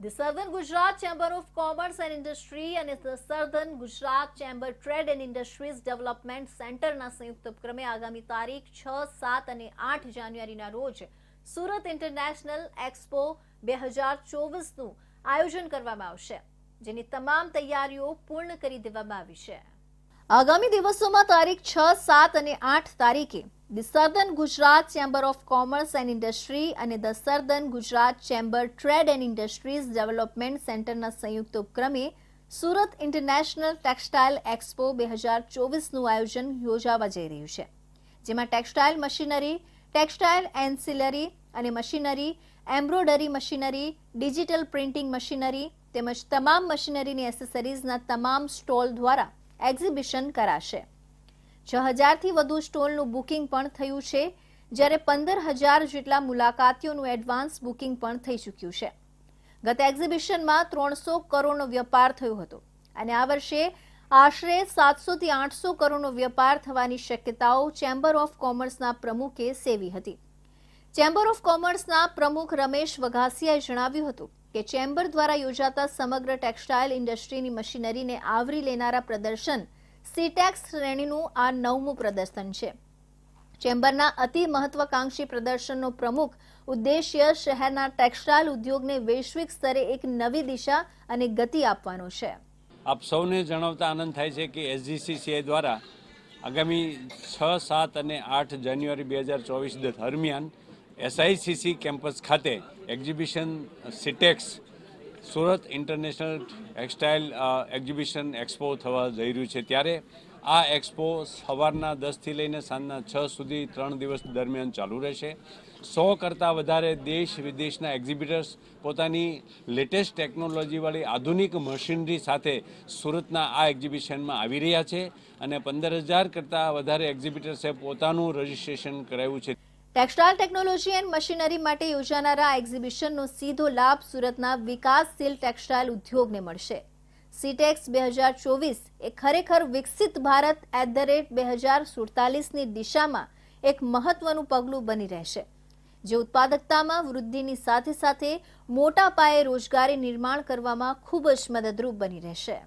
The Southern Gujarat Chamber of Commerce and Industry અને the Southern Gujarat Chamber Trade and Industries Development Centerના સંયુક્ત ઉપક્રમે આગામી તારીખ છ, સાત અને આઠ જાન્યુઆરીના રોજ સુરત ઇન્ટરનેશનલ એક્સપો બે હજાર ચોવીસનું આયોજન કરવામાં આવશે, જેની તમામ તૈયારીઓ પૂર્ણ કરી દેવામાં આવી છે. આગામી દિવસોમાં તારીખ છ, સાત અને આઠ તારીખે the southern Gujarat chamber of commerce and industry અને the southern Gujarat chamber trade and industries development સેન્ટરના સંયુક્ત ઉપક્રમે સુરત ઇન્ટરનેશનલ ટેક્સટાઇલ એક્સપો બે હજાર ચોવીસનું આયોજન યોજાવા જઈ રહ્યું છે, જેમાં ટેક્સટાઇલ મશીનરી, ટેક્સટાઇલ એન્સિલરી અને machinery embroidery machinery, digital printing machinery તેમજ તમામ મશીનરીની એસેસરીઝના તમામ સ્ટોલ દ્વારા એક્ઝિબિશન કરાશે. છ હજારથી વધુ સ્ટોલનું બુકિંગ પણ થયું છે, જ્યારે પંદર હજાર જેટલા મુલાકાતીઓનું એડવાન્સ બુકિંગ પણ થઈ ચૂક્યું છે. ગત એક્ઝિબિશનમાં ત્રણસો કરોડનો વેપાર થયો હતો અને આ વર્ષે આશરે સાતસોથી આઠસો કરોડનો વેપાર થવાની શક્યતાઓ ચેમ્બર ઓફ કોમર્સના પ્રમુખે સેવી હતી. ચેમ્બર ઓફ કોમર્સના પ્રમુખ રમેશ વઘાસિયાએ જણાવ્યું હતું કે ચેમ્બર દ્વારા યોજાતા સમગ્ર ટેક્સટાઇલ ઇન્ડસ્ટ્રીની મશીનરીને આવરી લેનારા પ્રદર્શન સીટેક્સ શ્રેણીનું આ નવમું પ્રદર્શન છે. ચેમ્બરના અતિ મહત્વાકાંક્ષી પ્રદર્શનનો પ્રમુખ ઉદ્દેશ્ય શહેરના ટેક્સટાઇલ ઉદ્યોગને વૈશ્વિક સ્તરે એક નવી દિશા અને ગતિ આપવાનો છે. આપ સૌને જણાવતા આનંદ થાય છે કે એસજીસીસીઆઈ દ્વારા આગામી છ, સાત અને આઠ જાન્યુઆરી બે હજાર ચોવીસ દરમિયાન એસઆઈસીસી કેમ્પસ ખાતે exhibition Sitex Surat international textile exhibition expo થવા જઈ રહ્યું છે. ત્યારે આ એક્સપો સવારના દસથી લઈને સાંજના છ સુધી ત્રણ દિવસ દરમિયાન ચાલુ રહેશે. સો કરતાં વધારે દેશ વિદેશના એક્ઝિબિટર્સ પોતાની લેટેસ્ટ ટેકનોલોજીવાળી આધુનિક મશીનરી સાથે સુરતના આ એક્ઝિબિશનમાં આવી રહ્યા છે અને પંદર હજાર કરતાં વધારે એક્ઝિબિટર્સે પોતાનું રજિસ્ટ્રેશન કરાવ્યું છે. ટેક્સટાઇલ ટેકનોલોજી એન્ડ મશીનરી માટે યોજાનારા એક્ઝિબિશનનો સીધો લાભ સુરતના વિકાસશીલ ટેક્સટાઇલ ઉદ્યોગને મળશે. સીટેક્સ બે હજાર ચોવીસ એ ખરેખર વિકસિત ભારત એટ ધ રેટ બે હજાર સુડતાલીસની દિશામાં એક મહત્વનું પગલું બની રહેશે. જે ઉત્પાદકતામાં વૃદ્ધિની સાથે સાથે મોટા પાયે રોજગારી નિર્માણ કરવામાં ખૂબ જ મદદરૂપ બની રહેશે.